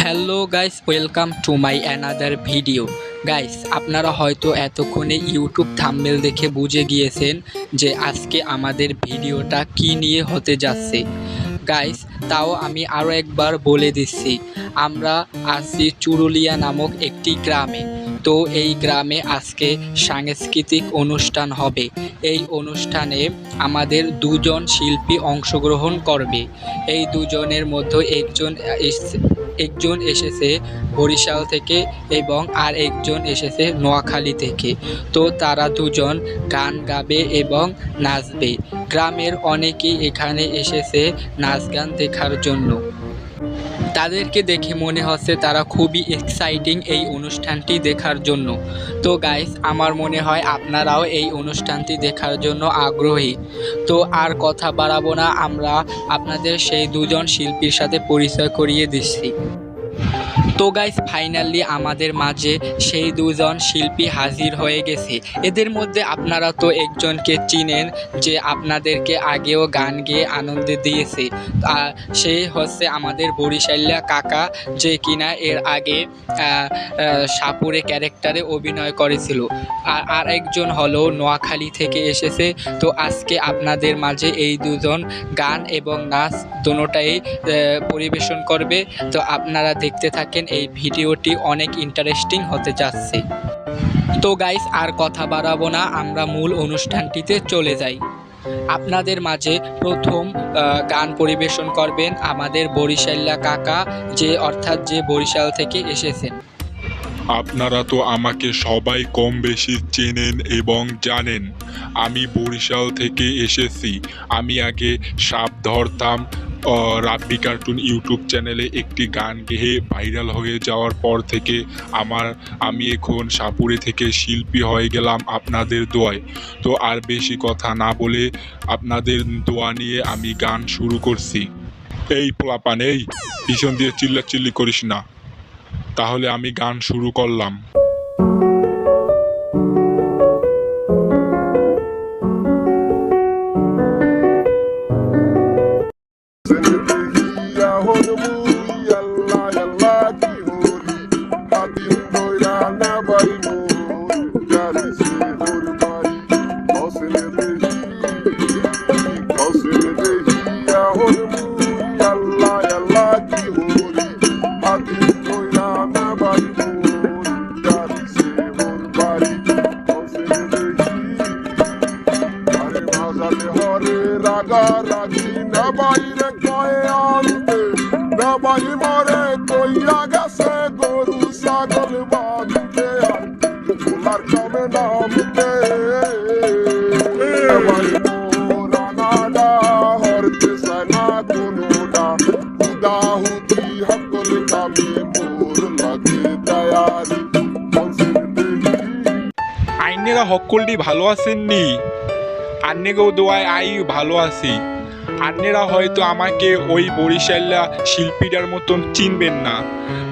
Hello guys welcome to my another video guys আপনারা হয়তো এতক্ষণে ইউটিউব থাম্বেল দেখে বুঝে গিয়েছেন যে আজকে আমাদের ভিডিওটা কি নিয়ে হতে যাচ্ছে। গাইস তাও আমি আরও একবার বলে দিচ্ছি, আমরা আছি চুরুলিয়া নামক একটি গ্রামে। তো এই গ্রামে আজকে সাংস্কৃতিক অনুষ্ঠান হবে। এই অনুষ্ঠানে আমাদের দুজন শিল্পী অংশগ্রহণ করবে। এই দুজনের মধ্যে একজন একজন এসেছে বরিশাল থেকে এবং আর একজন এসেছে নোয়াখালী থেকে। তো তারা দুজন গান গাবে এবং নাচবে। গ্রামের অনেকেই এখানে এসেছে নাচ গান দেখার জন্য। তাদেরকে দেখে মনে হচ্ছে তারা খুবই এক্সাইটিং এই অনুষ্ঠানটি দেখার জন্য। তো গাইস আমার মনে হয় আপনারাও এই অনুষ্ঠানটি দেখার জন্য আগ্রহী। তো আর কথা বাড়াবো না, আমরা আপনাদের সেই দুজন শিল্পীর সাথে পরিচয় করিয়ে দিচ্ছি। তো গাইস ফাইনালি আমাদের মাঝে সেই দুজন শিল্পী হাজির হয়ে গেছে। এদের মধ্যে আপনারা তো একজনকে চিনেন যে আপনাদেরকে আগেও গান গেয়ে আনন্দ দিয়েছে। সে হচ্ছে আমাদের বরিশাল্লা কাকা যে কিনা এর আগে সাপুরে ক্যারেক্টারে অভিনয় করেছিল। আর আর একজন হলো নোয়াখালী থেকে এসেছে। তো আজকে আপনাদের মাঝে এই দুজন গান এবং নাচ দুটোটাই আহ, পরিবেশন করবে। তো আপনারা দেখতে থাকেন। এই ভিডিওটি অনেক ইন্টারেস্টিং হতে যাচ্ছে। তো গাইস আর কথা বাড়াবো না, আমরা মূল অনুষ্ঠানটিতে চলে যাই। আপনাদের মাঝে প্রথম গান পরিবেশন করবেন আমাদের বরিশাল্লা কাকা, যে অর্থাৎ যে বরিশাল থেকে এসেছেন। আপনারা তো আমাকে সবাই কম বেশি চেনেন এবং জানেন, আমি বরিশাল থেকে এসেছি। আমি আগে সাপ ধরতাম রাব্বি কার্টুন ইউটিউব চ্যানেলে একটি গান গেয়ে ভাইরাল হয়ে যাওয়ার পর থেকে আমার, আমি এখন সাপুরে থেকে শিল্পী হয়ে গেলাম আপনাদের দোয়ায়। তো আর বেশি কথা না বলে আপনাদের দোয়া নিয়ে আমি গান শুরু করছি। এই পোলাপান, এই পিছন দিয়ে চিল্লাচিল্লি করিস না। তাহলে আমি গান শুরু করলাম। বাইরে কয়ে আনতে না বাই মরে কইয়া গেছে গরু ছাগল বাঁধতে ফুলার কমে নামতে হকলটি ভালো আছেননি? আন্নেকেও দোয়ায় আই ভালো আছি। আন্নেরা হয়তো আমাকে ওই বরিশাল্লা শিল্পীটার মতন চিনবেন না।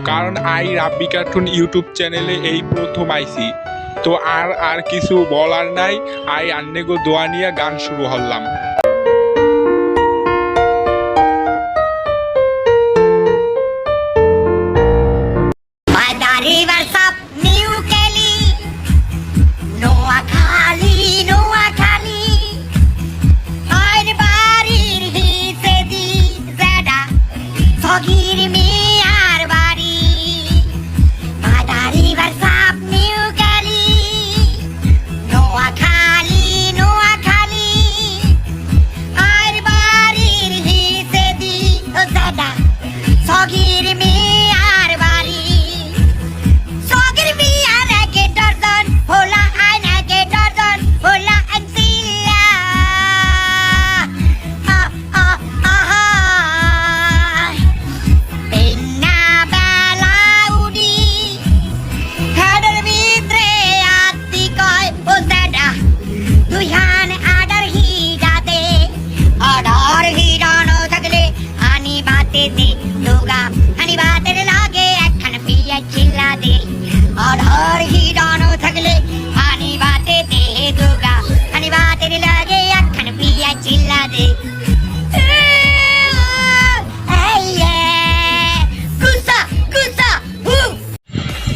কারণ আই রাব্বি কার্টুন ইউটিউব চ্যানেলে এই প্রথম আইসি তো আর আর কিছু বলার নাই, আই আন্নেগো দোয়া নিয়ে গান শুরু হলাম Hoggy to me.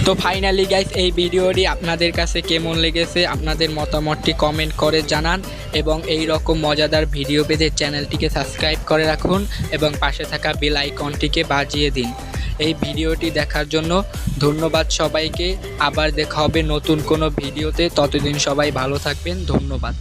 তো ফাইনালি গাইস এই ভিডিওটি আপনাদের কাছে কেমন লেগেছে? আপনাদের মতামতটি কমেন্ট করে জানান এবং এই রকম মজাদার ভিডিও পেতে চ্যানেলটিকে সাবস্ক্রাইব করে রাখুন এবং পাশে থাকা বেল আইকনটিকে বাজিয়ে দিন। এই ভিডিওটি দেখার জন্য ধন্যবাদ সবাইকে। আবার দেখা হবে নতুন কোনো ভিডিওতে ততদিন সবাই ভালো থাকবেন। ধন্যবাদ।